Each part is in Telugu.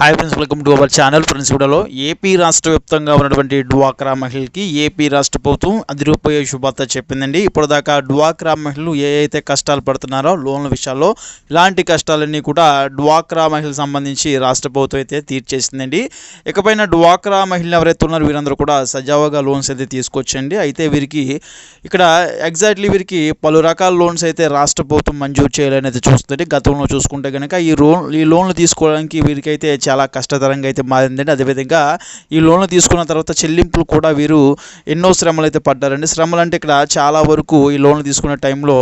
Hi friends welcome to our channel friends కూడాలో AP రాష్ట్ర వ్యాప్తంగా ఉన్నటువంటి డ్వాక్రా మహిళలకి ఏపీ రాష్ట్ర ప్రభుత్వం అదిరిపోయే శుభార్త చెప్పిందండి. ఇప్పటిదాకా డ్వాక్రా మహిళలు ఏ అయితే కష్టాలు పడుతున్నారో లోన్ల విషయాల్లో ఇలాంటి కష్టాలన్నీ కూడా డ్వాక్రా మహిళలకు సంబంధించి రాష్ట్ర ప్రభుత్వం అయితే తీర్చేసిందండి. ఇకపైన డ్వాక్రా మహిళలు ఎవరైతే ఉన్నారో వీరందరూ కూడా సజావుగా లోన్స్ అయితే తీసుకొచ్చండి. అయితే వీరికి ఇక్కడ ఎగ్జాక్ట్లీ వీరికి పలు రకాల లోన్స్ అయితే రాష్ట్ర ప్రభుత్వం మంజూరు చేయాలని అయితే చూస్తుంది గతంలో చూసుకుంటే కనుక ఈ లోన్ ఈ లోన్లు తీసుకోవడానికి వీరికైతే చాలా కష్టతరంగా అయితే మారిందండి. అదేవిధంగా ఈ లోన్లు తీసుకున్న తర్వాత చెల్లింపులు కూడా వీరు ఎన్నో శ్రమలు అయితే పడ్డారండి. శ్రమలు అంటే ఇక్కడ చాలా వరకు ఈ లోన్లు తీసుకునే టైంలో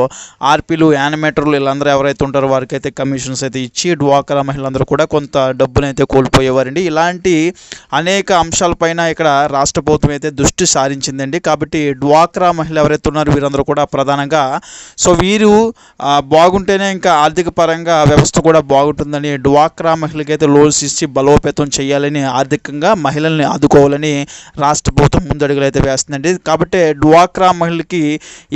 ఆర్పీలు యానిమేటర్లు వీళ్ళందరూ ఎవరైతే ఉంటారో వారికి అయితే కమిషన్స్ అయితే ఇచ్చి డ్వాక్రా మహిళలందరూ కూడా కొంత డబ్బును అయితే కోల్పోయేవారండి. ఇలాంటి అనేక అంశాలపైన ఇక్కడ రాష్ట్ర ప్రభుత్వం అయితే దృష్టి సారించిందండి. కాబట్టి డ్వాక్రా మహిళలు ఎవరైతే ఉన్నారో వీరందరూ కూడా ప్రధానంగా సో వీరు బాగుంటేనే ఇంకా ఆర్థిక పరంగా వ్యవస్థ కూడా బాగుంటుందని డ్వాక్రా మహిళలకైతే లోన్స్ ఇచ్చి బలోపేతం చేయాలని ఆర్థికంగా మహిళల్ని ఆదుకోవాలని రాష్ట్ర ప్రభుత్వం ముందడుగులు అయితే వేస్తుందండి. కాబట్టి డ్వాక్రా మహిళలకి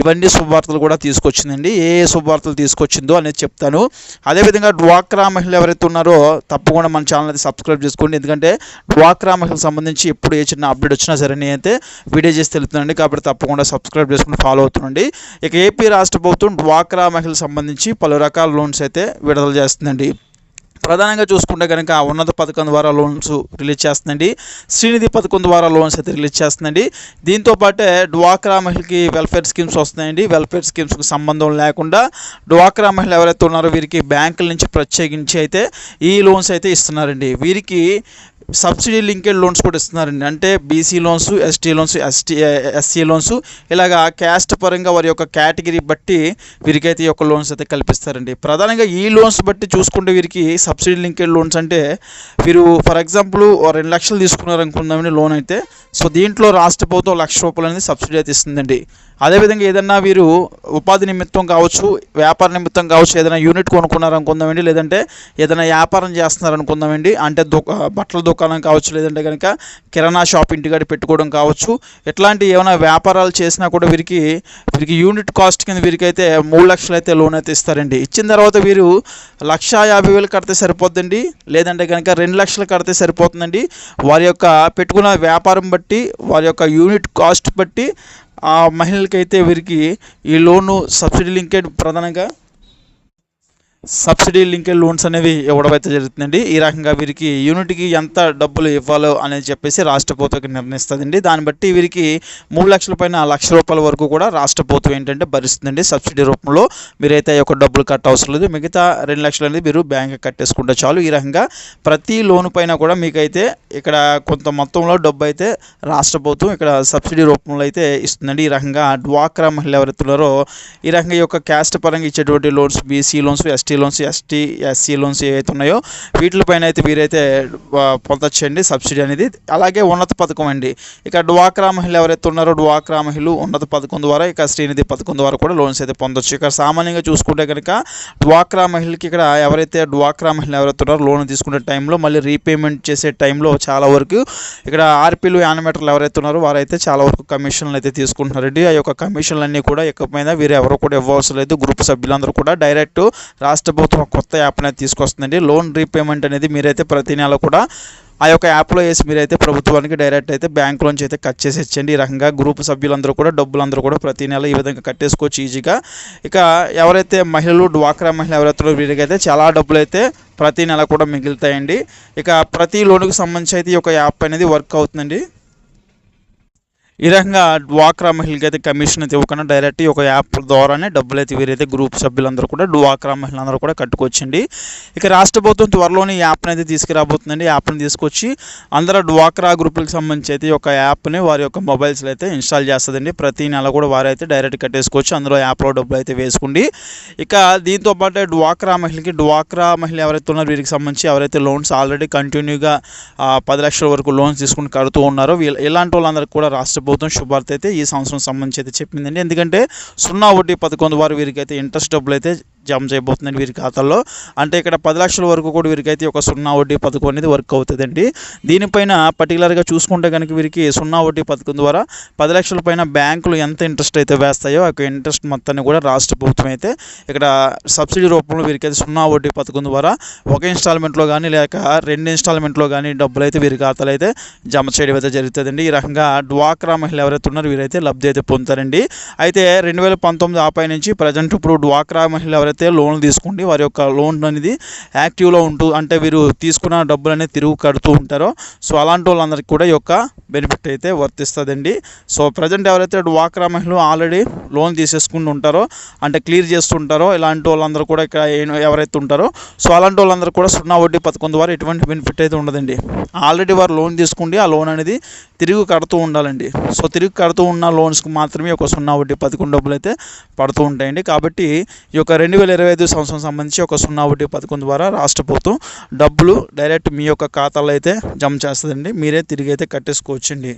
ఇవన్నీ శుభవార్తలు కూడా తీసుకొచ్చిందండి. ఏ ఏ శుభవార్తలు తీసుకొచ్చిందో అనేది చెప్తాను. అదేవిధంగా డ్వాక్రా మహిళలు ఎవరైతే ఉన్నారో తప్పకుండా మన ఛానల్ అయితే సబ్స్క్రైబ్ చేసుకోండి. ఎందుకంటే డ్వాక్రా మహిళలకు సంబంధించి ఎప్పుడు ఏ చిన్న అప్డేట్ వచ్చినా సరే నేను అయితే వీడియో చేసి తెలుపుతున్నాండి కాబట్టి తప్పకుండా సబ్స్క్రైబ్ చేసుకుని ఫాలో అవుతుండండి. ఇక ఏపీ రాష్ట్ర ప్రభుత్వం డ్వాక్రా మహిళలకు సంబంధించి పలు రకాల లోన్స్ అయితే విడుదల చేస్తుందండి. ప్రధానంగా చూసుకుంటే కనుక ఉన్నత పథకం ద్వారా లోన్స్ రిలీజ్ చేస్తుందండి. శ్రీనిధి పథకం ద్వారా లోన్స్ అయితే రిలీజ్ చేస్తుందండి. దీంతో పాటే డ్వాక్రా మహిళకి వెల్ఫేర్ స్కీమ్స్ వస్తున్నాయండి. వెల్ఫేర్ స్కీమ్స్కి సంబంధం లేకుండా డ్వాక్రా మహిళలు ఎవరైతే ఉన్నారో వీరికి బ్యాంకుల నుంచి ప్రత్యేకించి అయితే ఈ లోన్స్ అయితే ఇస్తున్నారండి. వీరికి సబ్సిడీ లింకేడ్ లోన్స్ కూడా ఇస్తున్నారండి. అంటే BC loans ST loans ST SC loans ఇలాగా క్యాస్ట్ పరంగా వారి యొక్క కేటగిరీ బట్టి వీరికైతే ఈ యొక్క లోన్స్ అయితే కల్పిస్తారండి. ప్రధానంగా ఈ లోన్స్ బట్టి చూసుకుంటే వీరికి సబ్సిడీ లింకేడ్ లోన్స్ అంటే వీరు ఫర్ ఎగ్జాంపుల్ రెండు లక్షలు తీసుకున్నారు అనుకుందామండి లోన్ అయితే. సో దీంట్లో రాష్ట్ర ప్రభుత్వం లక్ష రూపాయలు అనేది సబ్సిడీ అయితే ఇస్తుందండి. అదేవిధంగా ఏదన్నా వీరు ఉపాధి నిమిత్తం కావచ్చు వ్యాపార నిమిత్తం కావచ్చు ఏదైనా యూనిట్ కొనుక్కున్నారు అనుకుందామండి లేదంటే ఏదైనా వ్యాపారం చేస్తున్నారు అనుకుందామండి అంటే దుకా బట్టల దుకాణం కావచ్చు లేదంటే కనుక కిరాణా షాప్ ఇంటికాడ పెట్టుకోవడం కావచ్చు ఇట్లాంటి ఏమైనా వ్యాపారాలు చేసినా కూడా వీరికి వీరికి యూనిట్ కాస్ట్ కింద వీరికైతే మూడు లక్షలు అయితే లోన్ అయితే ఇస్తారండి. ఇచ్చిన తర్వాత వీరు లక్ష యాభై వేలు కడితే సరిపోతుందండి లేదంటే కనుక రెండు లక్షలు కడితే సరిపోతుందండి. వారి యొక్క పెట్టుకున్న వ్యాపారం బట్టి వారి యొక్క యూనిట్ కాస్ట్ బట్టి ఆ మహిళలకైతే వీరికి ఈ లోను సబ్సిడీ లింకేడ్ ప్రధానంగా సబ్సిడీ లింకేడ్ లోన్స్ అనేవి ఇవ్వడం అయితే జరుగుతుందండి. ఈ రకంగా వీరికి యూనిట్కి ఎంత డబ్బులు ఇవ్వాలో అనేది చెప్పేసి రాష్ట్ర ప్రభుత్వం నిర్ణయిస్తుందండి. దాన్ని బట్టి వీరికి మూడు లక్షల పైన లక్ష రూపాయల వరకు కూడా రాష్ట్ర ప్రభుత్వం ఏంటంటే భరిస్తుందండి సబ్సిడీ రూపంలో. మీరైతే ఈ యొక్క డబ్బులు కట్ట అవసరం లేదు. మిగతా రెండు లక్షలు అనేది మీరు బ్యాంక్ కట్టేసుకుంటే చాలు. ఈ రకంగా ప్రతి లోన్ పైన కూడా మీకైతే ఇక్కడ కొంత మొత్తంలో డబ్బు అయితే రాష్ట్ర ప్రభుత్వం ఇక్కడ సబ్సిడీ రూపంలో అయితే ఇస్తుందండి. ఈ రకంగా డ్వాక్రా మహిళ ఎవరైతే ఈ రకంగా ఈ యొక్క క్యాస్ట్ పరంగా ఇచ్చేటువంటి loans BC loans ST loans ST SC loans ఏవైతే ఉన్నాయో వీటిపైన అయితే వీరైతే పొందొచ్చండి సబ్సిడీ అనేది. అలాగే ఉన్నత పథకం అండి. ఇక డ్వాక్రా మహిళలు ఎవరైతే ఉన్నారో డ్వాక్రా మహిళలు ఉన్నత పథకం ద్వారా ఇక శ్రీనిధి పథకం ద్వారా కూడా లోన్స్ అయితే పొందొచ్చు. ఇక్కడ సామాన్యంగా చూసుకుంటే కనుక డ్వాక్రా మహిళకి ఇక్కడ ఎవరైతే డ్వాక్రా మహిళలు ఎవరైతే ఉన్నారో లోన్ తీసుకునే టైంలో మళ్ళీ రీపేమెంట్ చేసే టైంలో చాలా వరకు ఇక్కడ ఆర్పీలు యానిమేటర్లు ఎవరైతే ఉన్నారో వారైతే చాలా వరకు కమిషన్లు అయితే తీసుకుంటున్నారండి. ఆ యొక్క కమిషన్లు అన్నీ కూడా ఇకపైన వీరు ఎవరు కూడా ఇవ్వవలసిన లేదు. గ్రూప్ సభ్యులందరూ కూడా డైరెక్ట్ రాష్ట్ర ప్రభుత్వం కొత్త యాప్ అనేది తీసుకొస్తుందండి. లోన్ రీపేమెంట్ అనేది మీరైతే ప్రతి నెల కూడా ఆ యొక్క యాప్లో వేసి మీరైతే ప్రభుత్వానికి డైరెక్ట్ అయితే బ్యాంకులోంచి అయితే కట్ చేసి ఇచ్చండి. ఈ రకంగా గ్రూప్ సభ్యులందరూ కూడా డబ్బులందరూ కూడా ప్రతి నెల ఈ విధంగా కట్టేసుకోవచ్చు ఈజీగా. ఇక ఎవరైతే మహిళలు డ్వాక్రా మహిళ ఎవరైతే వీరికైతే చాలా డబ్బులు అయితే ప్రతి నెల కూడా మిగులుతాయండి. ఇక ప్రతి లోనుకు సంబంధించి అయితే ఈ యొక్క యాప్ అనేది వర్క్ అవుతుందండి. ఈ రకంగా డ్వాక్రా మహిళకి అయితే కమిషన్ అయితే ఇవ్వకుండా డైరెక్ట్ ఒక యాప్ ద్వారానే డబ్బులు అయితే వీరైతే గ్రూప్ సభ్యులందరూ కూడా డ్వాక్రా మహిళలందరూ కూడా కట్టుకోవచ్చండి ఇక రాష్ట్ర ప్రభుత్వం త్వరలోనే యాప్ని అయితే తీసుకురాబోతుందండి. యాప్ని తీసుకొచ్చి అందరూ డ్వాక్రా గ్రూపులకు సంబంధించి అయితే ఒక యాప్ని వారి యొక్క మొబైల్స్లో అయితే ఇన్స్టాల్ చేస్తుందండి. ప్రతి నెల కూడా వారైతే డైరెక్ట్ కట్టేసుకోవచ్చు. అందులో యాప్లో డబ్బులు అయితే వేసుకోండి. ఇక దీంతో పాటు డ్వాక్రా మహిళకి డ్వాక్రా మహిళ ఎవరైతే ఉన్నారో వీరికి సంబంధించి ఎవరైతే లోన్స్ ఆల్రెడీ కంటిన్యూగా పది లక్షల వరకు లోన్స్ తీసుకుని కడుతూ ఉన్నారో వీళ్ళు ఇలాంటి వాళ్ళందరికీ కూడా రాష్ట్ర ప్రభుత్వం శుభార్త అయితే ఈ సంవత్సరం సంబంధించి అయితే చెప్పిందండి. ఎందుకంటే సున్నా వడ్డీ పదకొండు వారు వీరికైతే ఇంట్రెస్ట్ డబ్బులు అయితే జమ చేయబోతుందండి వీరి ఖాతాల్లో. అంటే ఇక్కడ పది లక్షల వరకు కూడా వీరికైతే ఒక సున్నా వడ్డీ పథకం అనేది వర్క్ అవుతుందండి. దీనిపైన పర్టికులర్గా చూసుకుంటే కనుక వీరికి సున్నా వడ్డీ పథకం ద్వారా పది లక్షల పైన బ్యాంకులు ఎంత ఇంట్రెస్ట్ అయితే వేస్తాయో ఆ ఇంట్రెస్ట్ మొత్తాన్ని కూడా రాష్ట్ర ప్రభుత్వం అయితే ఇక్కడ సబ్సిడీ రూపంలో వీరికైతే సున్నా వడ్డీ పథకం ద్వారా ఒక ఇన్స్టాల్మెంట్లో కానీ లేక రెండు ఇన్స్టాల్మెంట్లో కానీ డబ్బులు అయితే వీరి ఖాతాలు అయితే జమ చేయడం అయితే జరుగుతుందండి. ఈ రకంగా డ్వాక్రా మహిళలు ఎవరైతే ఉన్నారో వీరైతే లబ్ధి అయితే పొందుతారండి. అయితే రెండు వేల పంతొమ్మిది ఆపై నుంచి ప్రజెంట్ ఇప్పుడు డ్వాక్రా మహిళలు ఎవరైతే అయితే లోన్లు తీసుకుండి వారి యొక్క లోన్ అనేది యాక్టివ్లో ఉంటూ అంటే వీరు తీసుకున్న డబ్బులు అనేది తిరుగు కడుతూ ఉంటారో సో అలాంటి వాళ్ళందరికీ కూడా ఈ యొక్క బెనిఫిట్ అయితే వర్తిస్తుందండి. సో ప్రజెంట్ ఎవరైతే డ్వాక్రా మహిళలు ఆల్రెడీ లోన్ తీసేసుకుని ఉంటారో అంటే క్లియర్ చేస్తుంటారో ఇలాంటి వాళ్ళందరూ కూడా ఇక్కడ ఎవరైతే ఉంటారో సో అలాంటి వాళ్ళందరూ కూడా సున్నా వడ్డీ పథకం ద్వారా ఎటువంటి బెనిఫిట్ అయితే ఉండదండి. ఆల్రెడీ వారు లోన్ తీసుకుంటే ఆ లోన్ అనేది తిరిగి కడుతూ ఉండాలండి. సో తిరిగి కడుతూ ఉన్న లోన్స్కి మాత్రమే ఒక సున్నా వడ్డీ పథకం డబ్బులు అయితే పడుతూ ఉంటాయండి. కాబట్టి ఈ యొక్క రెండు వేల ఇరవై ఐదు సంవత్సరం సంబంధించి ఒక సున్నా ఒకటి పథకం ద్వారా రాష్ట్ర ప్రభుత్వం డబ్బులు డైరెక్ట్ మీ యొక్క ఖాతాలో అయితే జమ చేస్తుందండి. మీరే తిరిగి అయితే కట్టేసుకోవచ్చండి.